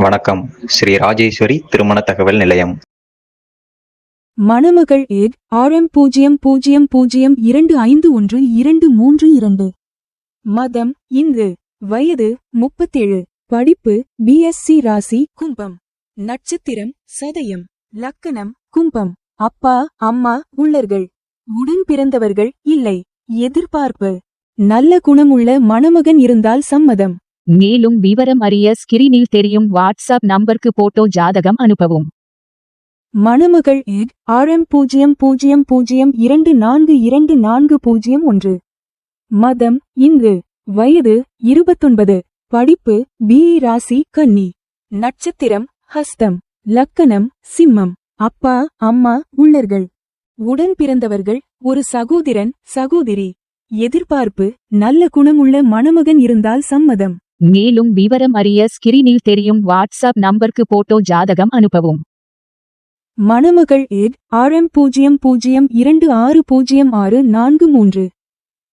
வணக்கம். ஸ்ரீ ராஜேஸ்வரி திருமண தகவல் நிலையம். மணமகள் ஏக் ஆர்எம் பூஜ்ஜியம் பூஜ்ஜியம் பூஜ்ஜியம் இரண்டு ஐந்து ஒன்று இரண்டு மூன்று இரண்டு. மதம் இந்து வயது முப்பத்தேழு. படிப்பு பிஎஸ்சி ராசி கும்பம். நட்சத்திரம் சதயம். லக்கணம் கும்பம். அப்பா அம்மா உள்ளர்கள். உடன் பிறந்தவர்கள் இல்லை. எதிர்பார்ப்பு. நல்ல குணமுள்ள மணமகன் இருந்தால் சம்மதம். மேலும் விவரம் அறிய ஸ்கிரீனில் தெரியும் வாட்ஸ்அப் நம்பருக்கு போட்டோ ஜாதகம் அனுப்பவும். மணமகள் ஏட் ஆர்எம் பூஜ்ஜியம் பூஜ்ஜியம் பூஜ்ஜியம் இரண்டு நான்கு இரண்டு நான்கு பூஜ்ஜியம் ஒன்று. மதம் இந்து வயது இருபத்தொன்பது. படிப்பு பிஇ ராசி கன்னி. நட்சத்திரம் ஹஸ்தம். லக்கணம் சிம்மம். அப்பா அம்மா உள்ளர்கள். உடன் பிறந்தவர்கள் ஒரு சகோதரன் சகோதரி. எதிர்பார்ப்பு நல்ல குணமுள்ள மணமகன் இருந்தால் சம்மதம். மேலும் விவரம் அறிய ஸ்கிரீனில் தெரியும் வாட்ஸ்அப் நம்பருக்கு போட்டோ ஜாதகம் அனுப்பவும். மணமகள் ஏட் ஆர்எம் பூஜ்ஜியம் பூஜ்ஜியம் இரண்டு ஆறு பூஜ்ஜியம் ஆறு நான்கு மூன்று.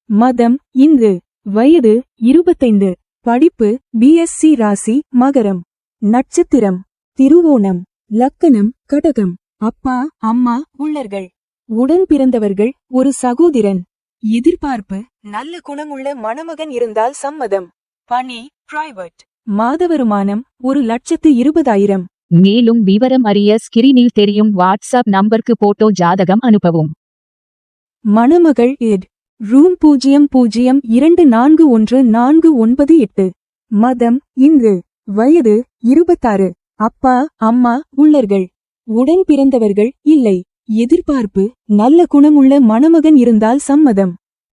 மதம் இந்து. வயது இருபத்தைந்து. படிப்பு பிஎஸ்சி ராசி மகரம். நட்சத்திரம் திருவோணம். லக்கணம் கடகம். அப்பா அம்மா உள்ளர்கள். உடன் பிறந்தவர்கள் ஒரு சகோதரன். எதிர்பார்ப்பு நல்ல குணமுள்ள மணமகன் இருந்தால் சம்மதம். பணி பிரைவேட் மாத வருமானம் ஒரு லட்சத்து இருபதாயிரம். மேலும் விவரம் அறிய ஸ்கிரீனில் தெரியும் வாட்ஸ்அப் நம்பருக்கு போட்டோ ஜாதகம் அனுப்பவும். மணமகள் எட் ரூம் பூஜ்ஜியம் பூஜ்ஜியம் இரண்டு நான்கு ஒன்று நான்கு ஒன்பது எட்டு. மதம் இந்து வயது இருபத்தாறு. அப்பா அம்மா உள்ளர்கள். உடன் பிறந்தவர்கள் இல்லை. எதிர்பார்ப்பு நல்ல குணமுள்ள மணமகன் இருந்தால் சம்மதம்.